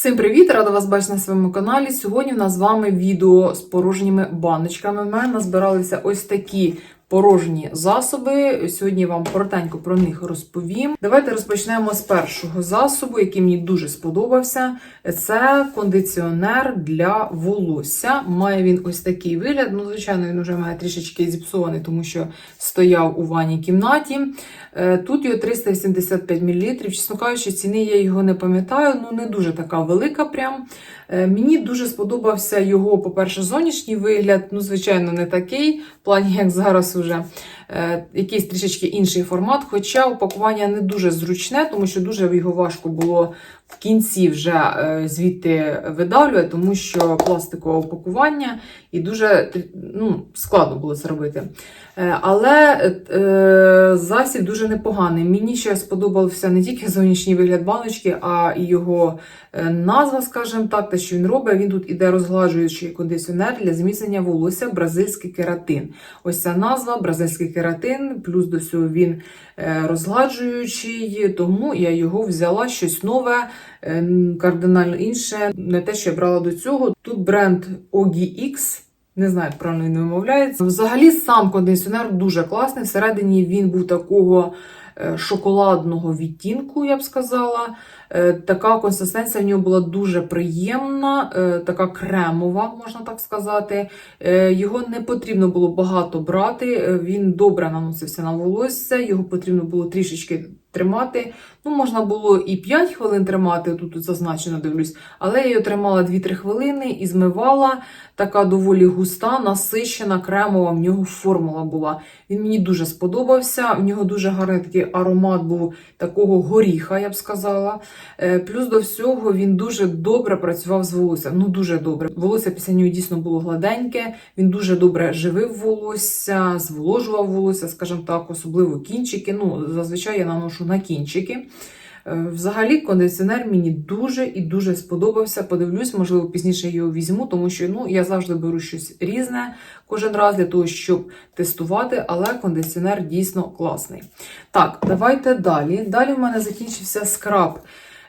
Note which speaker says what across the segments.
Speaker 1: Всім привіт! Рада вас бачити на своєму каналі. Сьогодні в нас з вами відео з порожніми баночками. У мене збиралися ось такі порожні засоби. Сьогодні вам коротенько про них розповім. Давайте розпочнемо з першого засобу, який мені дуже сподобався. Це кондиціонер для волосся. Має він ось такий вигляд. Ну, звичайно, він вже має трішечки зіпсований, тому що стояв у ванній кімнаті. Е, Тут його 385 мл. Чесно кажучи, ціни я його не пам'ятаю, ну не дуже така велика. прям. Е, Мені дуже сподобався його, по-перше, зовнішній вигляд. Ну, звичайно, не такий, в плані, як зараз уже якийсь трішечки інший формат. Хоча упакування не дуже зручне, тому що дуже його важко було в кінці вже е, звідти видавлювати, тому що пластикове упакування і дуже ну, складно було це робити. Е, Але е, засіб дуже непоганий. Мені ще сподобався не тільки зовнішній вигляд баночки, а і його е, назва, скажімо так, те, що він робить. Він тут іде розгладжуючий кондиціонер для зміцнення волосся бразильський кератин. Ось ця назва бразильський кератин, плюс до цього він е, розгладжуючий, тому я його взяла щось нове, е, кардинально інше, не те, що я брала до цього. Тут бренд OGX. Не знаю, як правильно він вимовляється. Взагалі, сам кондиціонер дуже класний. Всередині він був такого е, шоколадного відтінку, я б сказала. Е, Така консистенція в нього була дуже приємна, е, така кремова, можна так сказати. Е, Його не потрібно було багато брати. Він добре наносився на волосся, його потрібно було трішечки тримати. Ну, можна було і 5 хвилин тримати, тут, тут зазначено дивлюсь, але я його тримала 2-3 хвилини і змивала. Така доволі густа, насищена, кремова. В нього формула була. Він мені дуже сподобався. В нього дуже гарний такий аромат був такого горіха, я б сказала. Е, Плюс до всього він дуже добре працював з волоссям. Ну дуже добре. Волосся після нього дійсно було гладеньке. Він дуже добре живив волосся, зволожував волосся, скажімо так, особливо кінчики. Ну зазвичай я наношу на кінчики. Е, Взагалі, кондиціонер мені дуже і дуже сподобався. Подивлюсь, можливо, пізніше його візьму, тому що ну, я завжди беру щось різне кожен раз для того, щоб тестувати, але кондиціонер дійсно класний. Так, давайте далі. Далі в мене закінчився скраб.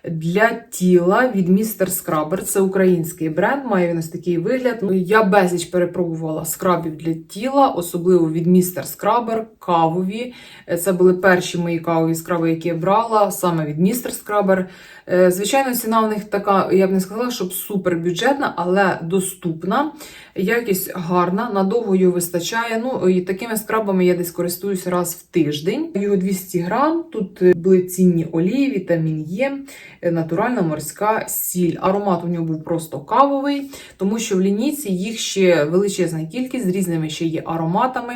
Speaker 1: Для тіла від містер Скрабер. Це український бренд, має він ось такий вигляд. Ну, Я безліч перепробувала скрабів для тіла, особливо від містер Скрабер, кавові. Це були перші мої кавові скраби, які я брала, саме від містер Scrubber. Е, Звичайно, ціна в них така, я б не сказала, щоб супер бюджетна, але доступна. Якість гарна, надовго його вистачає. Ну, і такими скрабами я десь користуюся раз в тиждень. Його 200 грам. Тут е, були цінні олії, вітамін Є, е, натуральна морська сіль. Аромат у нього був просто кавовий, тому що в лінійці їх ще величезна кількість з різними ще є ароматами.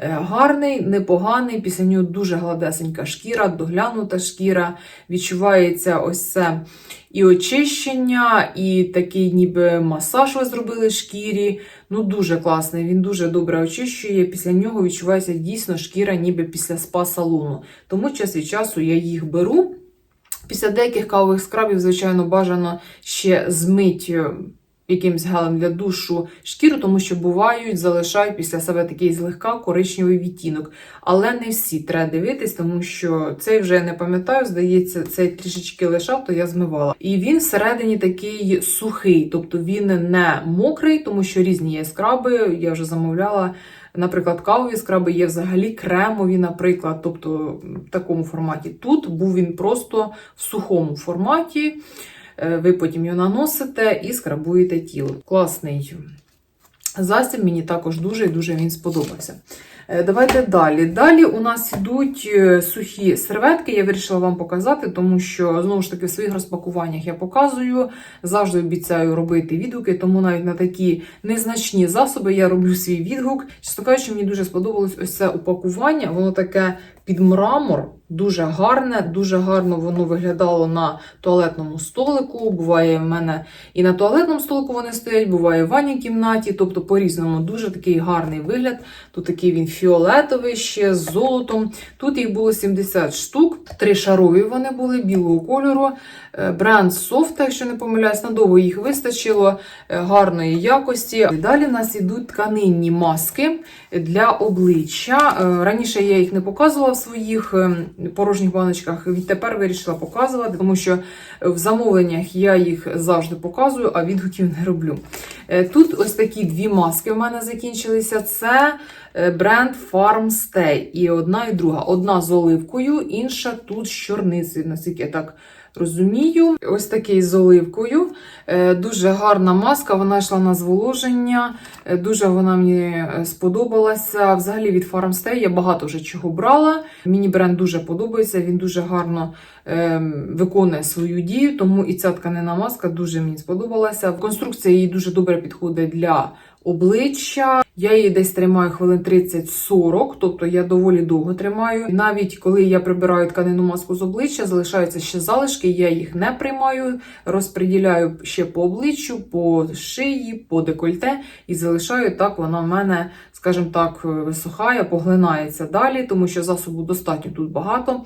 Speaker 1: Е, Гарний, непоганий, після нього дуже гладесенька шкіра, доглянута шкіра. Відчувається ось це і очищення, і такий ніби масаж ви зробили шкірі. Ну, дуже класний, він дуже добре очищує. Після нього відчувається дійсно шкіра, ніби після спа-салону. Тому час від часу я їх беру. Після деяких кавових скрабів, звичайно, бажано ще змить е, якимсь гелем для душу шкіру, тому що бувають, залишають після себе такий злегка коричневий відтінок. Але не всі треба дивитись, тому що цей вже я не пам'ятаю, здається, цей трішечки лишав, то я змивала. І він всередині такий сухий, тобто він не мокрий, тому що різні є скраби, я вже замовляла. Наприклад, кавові скраби є взагалі кремові, наприклад, тобто в такому форматі. Тут був він просто в сухому форматі. Е, Ви потім його наносите і скрабуєте тіло. Класний засіб, мені також дуже і дуже він сподобався. Е, Давайте далі. Далі у нас йдуть е, сухі серветки. Я вирішила вам показати, тому що знову ж таки в своїх розпакуваннях я показую. Завжди обіцяю робити відгуки, тому навіть на такі незначні засоби я роблю свій відгук. Чесно кажучи, мені дуже сподобалось ось це упакування. Воно таке під мрамор, дуже гарне, дуже гарно воно виглядало на туалетному столику. Буває в мене і на туалетному столику вони стоять, буває в ванній кімнаті, тобто по-різному дуже такий гарний вигляд. Тут такий він фіолетовий ще з золотом. Тут їх було 70 штук, три шарові вони були білого кольору. Е, Бренд Софта, якщо не помиляюсь, надовго їх вистачило е, гарної якості. Далі в нас ідуть тканинні маски для обличчя. Е, Раніше я їх не показувала своїх ем, порожніх баночках. Відтепер вирішила показувати, тому що в замовленнях я їх завжди показую, а відгуків не роблю. Е, Тут ось такі дві маски в мене закінчилися. Це е, бренд Farm Stay. І одна, і друга. Одна з оливкою, інша тут з чорницею, наскільки я так розумію. Ось такий з оливкою. Е, Дуже гарна маска, вона йшла на зволоження. Е, Дуже вона мені е, сподобалася. Взагалі від Farm Stay я багато вже чого брала. Мені бренд дуже подобається, він дуже гарно ем, виконує свою дію, тому і ця тканина маска дуже мені сподобалася. Конструкція її дуже добре підходить для обличчя. Я її десь тримаю хвилин 30-40, тобто я доволі довго тримаю. Навіть коли я прибираю тканину маску з обличчя, залишаються ще залишки, я їх не приймаю, розподіляю ще по обличчю, по шиї, по декольте і залишаю так, вона в мене, скажімо так, висухає, поглинається далі, тому що засобу достатньо тут багато.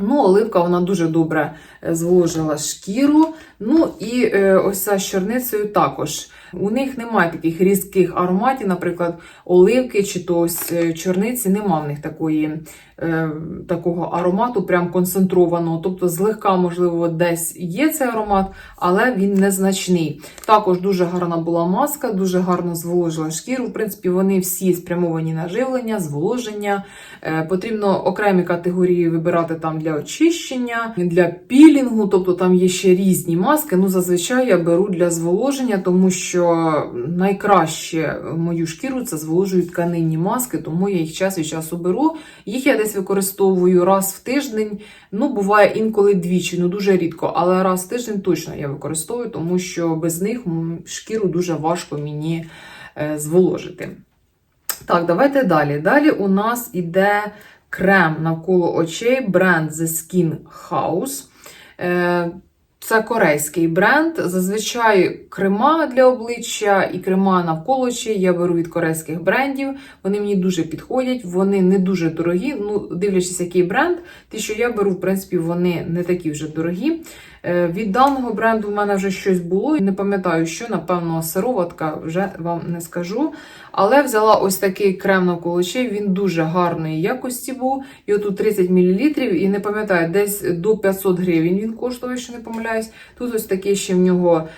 Speaker 1: Ну, оливка вона дуже добре е, зволожила шкіру. Ну і е, ось ця з чорницею також. У них немає таких різких ароматів, наприклад, оливки чи то ось е, чорниці, нема в них такої, е, такого аромату, прям концентрованого. Тобто, злегка, можливо, десь є цей аромат, але він незначний. Також дуже гарна була маска, дуже гарно зволожила шкіру. В принципі, вони всі спрямовані на живлення, зволоження. Е, Потрібно окремі категорії вибирати там для очищення, для пілінгу, тобто там є ще різні маски. Ну, зазвичай я беру для зволоження, тому що найкраще мою шкіру це зволожують тканинні маски, тому я їх час від часу беру. Їх я десь використовую раз в тиждень. Ну, буває інколи двічі, ну дуже рідко, але раз в тиждень точно я використовую, тому що без них шкіру дуже важко мені е, зволожити. Так, давайте далі. Далі у нас іде крем навколо очей, бренд The Skin House. Е, Це корейський бренд. Зазвичай крема для обличчя і крема навколо очей я беру від корейських брендів. Вони мені дуже підходять, вони не дуже дорогі. Ну, дивлячись, який бренд, ті, що я беру, в принципі, вони не такі вже дорогі. Е, Від даного бренду в мене вже щось було. Не пам'ятаю, що, напевно, сироватка вже вам не скажу. Але взяла ось такий крем навколо очей, він дуже гарної якості був. Його тут 30 мл, і не пам'ятаю, десь до 500 гривень він коштував, якщо не помиляюсь. Тут ось такий ще в нього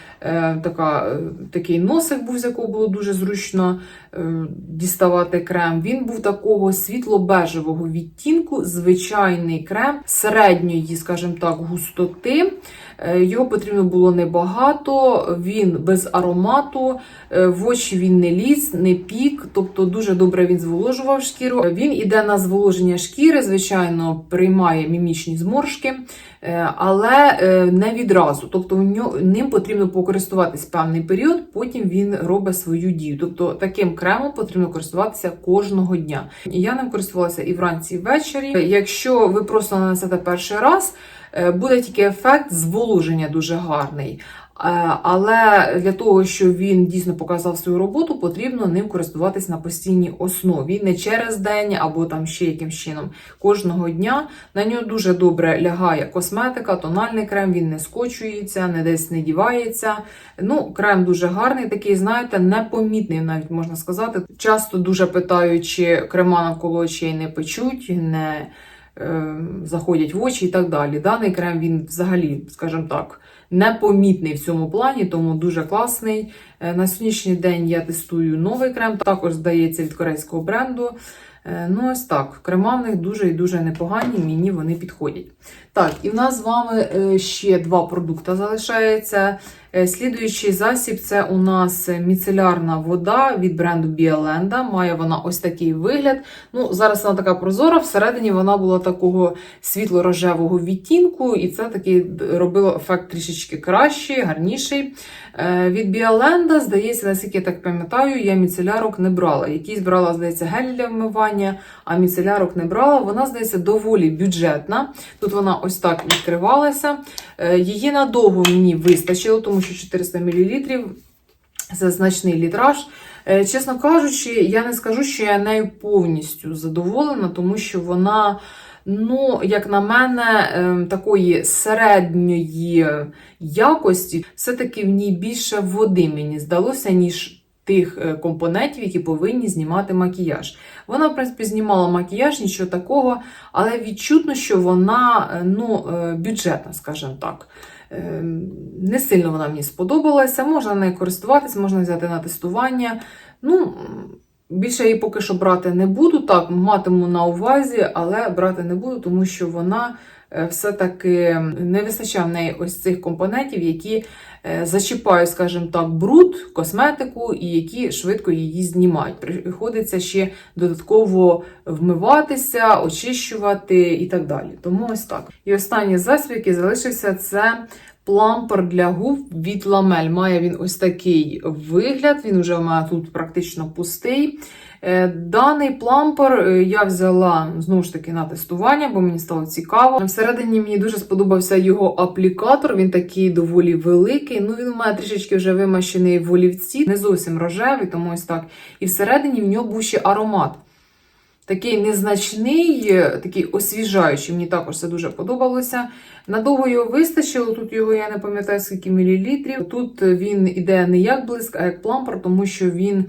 Speaker 1: така, е, такий носик був, з якого було дуже зручно е, діставати крем. Він був такого світло-бежевого відтінку, звичайний крем середньої, скажімо так, густоти. Е, Його потрібно було небагато, він без аромату, е, в очі він не ліз, не пік, тобто дуже добре він зволожував шкіру. Е, Він іде на зволоження шкіри, звичайно, приймає мімічні зморшки, але не відразу. Тобто ним потрібно покористуватись певний період, потім він робить свою дію. Тобто таким кремом потрібно користуватися кожного дня. Я ним користувалася і вранці, і ввечері. Якщо ви просто нанесете перший раз, буде тільки ефект зволоження дуже гарний. Е, Але для того, щоб він дійсно показав свою роботу, потрібно ним користуватись на постійній основі, не через день або там ще якимсь чином. Кожного дня на нього дуже добре лягає косметика, тональний крем, він не скочується, не десь не дівається. Ну, крем дуже гарний, такий, знаєте, непомітний, навіть можна сказати. Часто дуже питають, чи крема навколо очей не печуть, не е, заходять в очі і так далі. Даний крем він взагалі, скажімо так, непомітний в цьому плані, тому дуже класний. Е, На сьогоднішній день я тестую новий крем, також здається від корейського бренду. Е, Ну, ось так. Крема в них дуже і дуже непогані, мені вони підходять. Так, і в нас з вами е, ще два продукти залишається. Е, Слідуючий засіб це у нас міцелярна вода від бренду Біоленда. Має вона ось такий вигляд. Ну, зараз вона така прозора, всередині вона була такого світло-рожевого відтінку, і це таки робило ефект трішечки кращий, гарніший. Е, Від Біоленда, здається, наскільки я так пам'ятаю, я міцелярок не брала. Якийсь брала, здається, гель для вмивання, а міцелярок не брала. Вона, здається, доволі бюджетна. Тут вона ось так відкривалася. Е, Її надовго мені вистачило, тому що 400 мл це значний літраж. Е, Чесно кажучи, я не скажу, що я нею повністю задоволена, тому що вона, ну, як на мене, ем, такої середньої якості, все-таки в ній більше води мені здалося, ніж тих е, компонентів, які повинні знімати макіяж. Вона, в принципі, знімала макіяж, нічого такого, але відчутно, що вона е, ну, е, бюджетна, скажімо так. Не сильно вона мені сподобалася. Можна нею користуватись, можна взяти на тестування. Ну, більше її поки що брати не буду. Так, матиму на увазі, але брати не буду, тому що вона все-таки не вистачає в неї ось цих компонентів, які е, зачіпають, скажімо так, бруд, косметику і які швидко її знімають. Приходиться ще додатково вмиватися, очищувати і так далі. Тому ось так. І останній засіб, залишився, це плампер для губ від ламель. Має він ось такий вигляд. Він вже мене тут практично пустий. Е, Даний плампер е, я взяла знову ж таки на тестування, бо мені стало цікаво. Всередині мені дуже сподобався його аплікатор. Він такий доволі великий. Ну він у мене трішечки вже вимащений в олівці, не зовсім рожевий, тому ось так. І всередині в нього був ще аромат. Такий незначний, е, такий освіжаючий. Мені також це дуже подобалося. Надовго його вистачило. Тут його я не пам'ятаю скільки мілілітрів. Тут він іде не як блиск, а як плампер, тому що він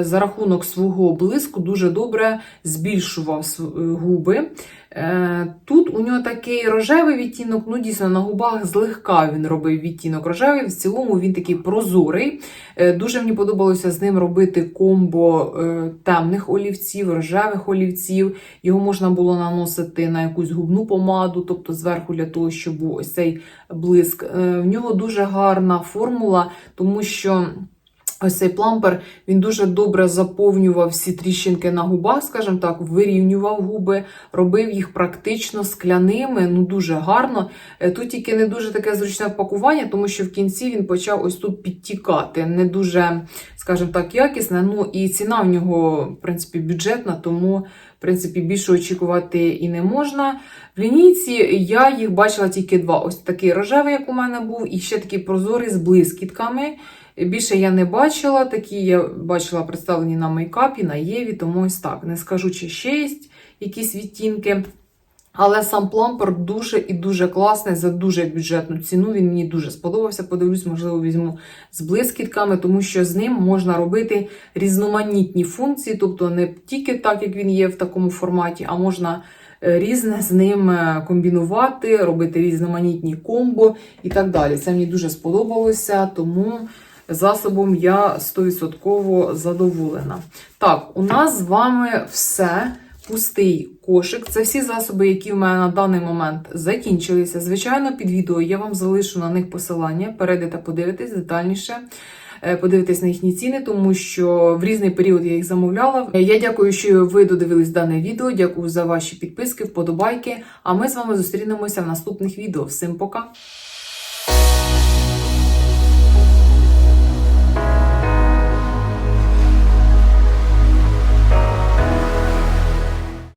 Speaker 1: за рахунок свого блиску дуже добре збільшував е, губи. Е, Тут у нього такий рожевий відтінок, ну дійсно на губах злегка він робив відтінок рожевий. В цілому він такий прозорий. Е, Дуже мені подобалося з ним робити комбо е, темних олівців, рожевих олівців. Його можна було наносити на якусь губну помаду, тобто зверху для того, щоб ось цей блиск. Е, В нього дуже гарна формула, тому що. Ось цей плампер він дуже добре заповнював всі тріщинки на губах, скажімо так, вирівнював губи, робив їх практично скляними, ну дуже гарно. Е, Тут тільки не дуже таке зручне пакування, тому що в кінці він почав ось тут підтікати. Не дуже, скажімо так, якісне. Ну і ціна в нього, в принципі, бюджетна, тому, в принципі, більше очікувати і не можна. В лінійці я їх бачила тільки два: ось такий рожевий, як у мене був, і ще такий прозорий з блискітками. Більше я не бачила, такі я бачила представлені на мейкапі, на Єві, тому ось так. Не скажу, чи ще є якісь відтінки. Але сам плампер дуже і дуже класний за дуже бюджетну ціну. Він мені дуже сподобався. Подивлюсь, можливо, візьму з блискітками, тому що з ним можна робити різноманітні функції, тобто не тільки так, як він є в такому форматі, а можна е, різне з ним е, комбінувати, робити різноманітні комбо і так далі. Це мені дуже сподобалося, тому засобом я 100% задоволена. Так, у нас з вами все. Пустий кошик. Це всі засоби, які в мене на даний момент закінчилися. Звичайно, під відео я вам залишу на них посилання. Перейдете, подивитесь детальніше. е, Подивитись на їхні ціни, тому що в різний період я їх замовляла. Я дякую, що ви додивились дане відео. Дякую за ваші підписки, вподобайки. А ми з вами зустрінемося в наступних відео. Всім пока!